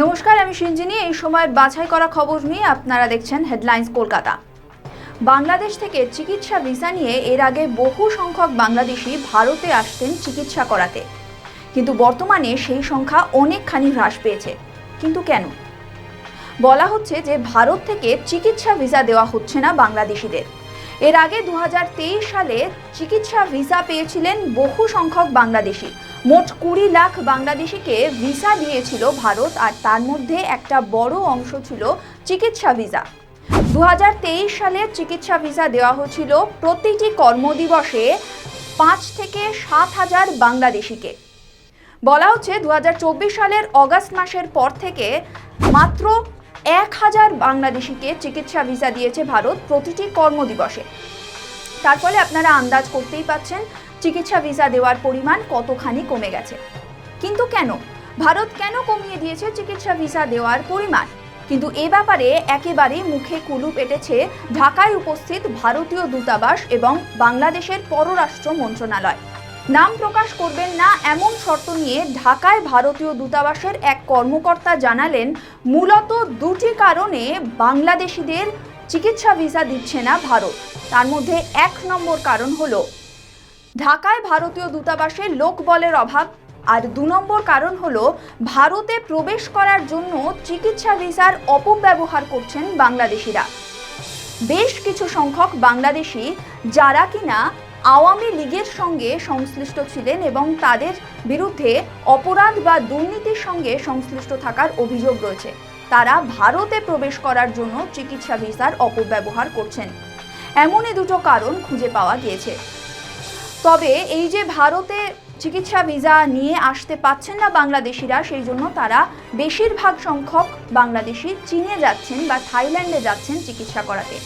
নমস্কার, আমি সিঞ্জিনী এই সময়ের বাছাই করা খবর নিয়ে আপনারা দেখছেন হেডলাইন্স কলকাতা। বাংলাদেশ থেকে চিকিৎসা ভিসা নিয়ে এর আগে বহু সংখ্যক বাংলাদেশি ভারতে আসতেন চিকিৎসা করাতে। কিন্তু বর্তমানে সেই সংখ্যা অনেকখানি হ্রাস পেয়েছে। কিন্তু কেন? বলা হচ্ছে যে ভারত থেকে চিকিৎসা ভিসা দেওয়া হচ্ছে না বাংলাদেশিদের। এর আগে দু হাজার তেইশ সালে চিকিৎসা ভিসা পেয়েছিলেন বহু সংখ্যক বাংলাদেশি। মোট কুড়ি লাখ বাংলাদেশিকে ভিসা দিয়েছিল ভারত, আর তার মধ্যে একটা বড় অংশ ছিল চিকিৎসা ভিসা। দু হাজার তেইশ সালে চিকিৎসা ভিসা দেওয়া হয়েছিল প্রতিটি কর্মদিবসে পাঁচ থেকে সাত হাজার বাংলাদেশিকে। বলা হচ্ছে দু হাজার চব্বিশ সালের অগাস্ট মাসের পর থেকে মাত্র এক হাজার বাংলাদেশিকে চিকিৎসা ভিসা দিয়েছে ভারত প্রতিটি কর্মদিবসে। তার ফলে আপনারা আন্দাজ করতেই পাচ্ছেন চিকিৎসা ভিসা দেওয়ার পরিমাণ কতখানি কমে গেছে? কিন্তু কেন? ভারত কেন কমিয়ে দিয়েছে চিকিৎসা ভিসা দেওয়ার পরিমাণ? কিন্তু এ ব্যাপারে একেবারে মুখে কুলুপ এটেছে ঢাকায় উপস্থিত ভারতীয় দূতাবাস এবং বাংলাদেশের পররাষ্ট্র মন্ত্রণালয়। নাম প্রকাশ করবেন না এমন শর্ত নিয়ে ঢাকায় ভারতীয় দূতাবাসের এক কর্মকর্তা জানালেন, মূলত দুটি কারণে বাংলাদেশিদের চিকিৎসা ভিসা দিচ্ছে না ভারত। তার মধ্যে এক নম্বর কারণ হলো ঢাকায় ভারতীয় দূতাবাসে লোকবলের অভাব। আর দু নম্বর কারণ হল, ভারতে প্রবেশ করার জন্য চিকিৎসা ভিসার অপব্যবহার করছেন বাংলাদেশিরা। বেশ কিছু সংখ্যক বাংলাদেশি যারা কিনা আওয়ামী লীগের সঙ্গে সংশ্লিষ্ট ছিলেন এবং তাদের বিরুদ্ধে অপরাধ বা দুর্নীতির সঙ্গে সংশ্লিষ্ট থাকার অভিযোগ রয়েছে। তারা ভারতে প্রবেশ করার জন্য চিকিৎসা ভিসার অপব্যবহার করছেন। এমনই দুটো কারণ খুঁজে পাওয়া গিয়েছে। তবে এই যে ভারতে চিকিৎসা ভিসা নিয়ে আসতে পাচ্ছেন না বাংলাদেশিরা, সেই জন্য তারা বেশিরভাগ সংখ্যক বাংলাদেশি চীনে যাচ্ছেন বা থাইল্যান্ডে যাচ্ছেন চিকিৎসা করাতে।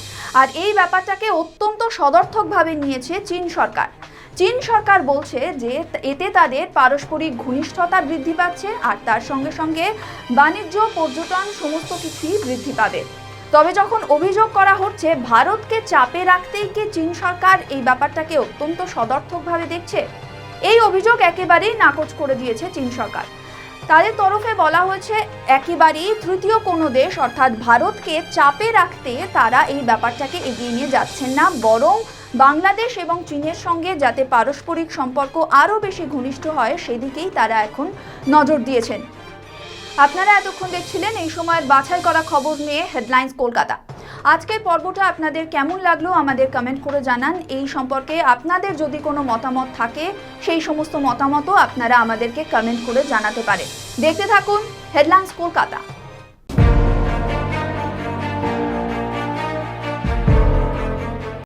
আর এই ব্যাপারটাকে অত্যন্ত সদর্থকভাবে নিয়েছে চীন সরকার। চীন সরকার বলছে যে এতে তাদের পারস্পরিক ঘনিষ্ঠতা বৃদ্ধি পাচ্ছে আর তার সঙ্গে সঙ্গে বাণিজ্য, পর্যটন, সমস্ত কিছুই বৃদ্ধি পাবে। তবে যখন অভিযোগ করা হচ্ছে, ভারতকে চাপে রাখতেই কি চীন সরকার এই ব্যাপারটাকে অত্যন্ত সদর্থকভাবে দেখছে? এই অভিযোগ একেবারেই নাকচ করে দিয়েছে চীন সরকার। তাদের তরফে বলা হয়েছে, একেবারেই তৃতীয় কোনো দেশ, অর্থাৎ ভারতকে চাপে রাখতে তারা এই ব্যাপারটাকে এগিয়ে নিয়ে যাচ্ছেন না। বরং বাংলাদেশ এবং চীনের সঙ্গে যাতে পারস্পরিক সম্পর্ক আরও বেশি ঘনিষ্ঠ হয়, সেদিকেই তারা এখন নজর দিয়েছেন। আপনারা এতক্ষণ দেখছিলেন এই সময়ের বাছাই করা খবর নিয়ে হেডলাইন্স কলকাতা। আজকের পর্বটা আপনাদের কেমন লাগল আমাদের কমেন্ট করে জানান। এই সম্পর্কে আপনাদের যদি কোনো মতামত থাকে, সেই সমস্ত মতামতও আপনারা আমাদেরকে কমেন্ট করে জানাতে পারেন। দেখতে থাকুন হেডলাইন্স কলকাতা।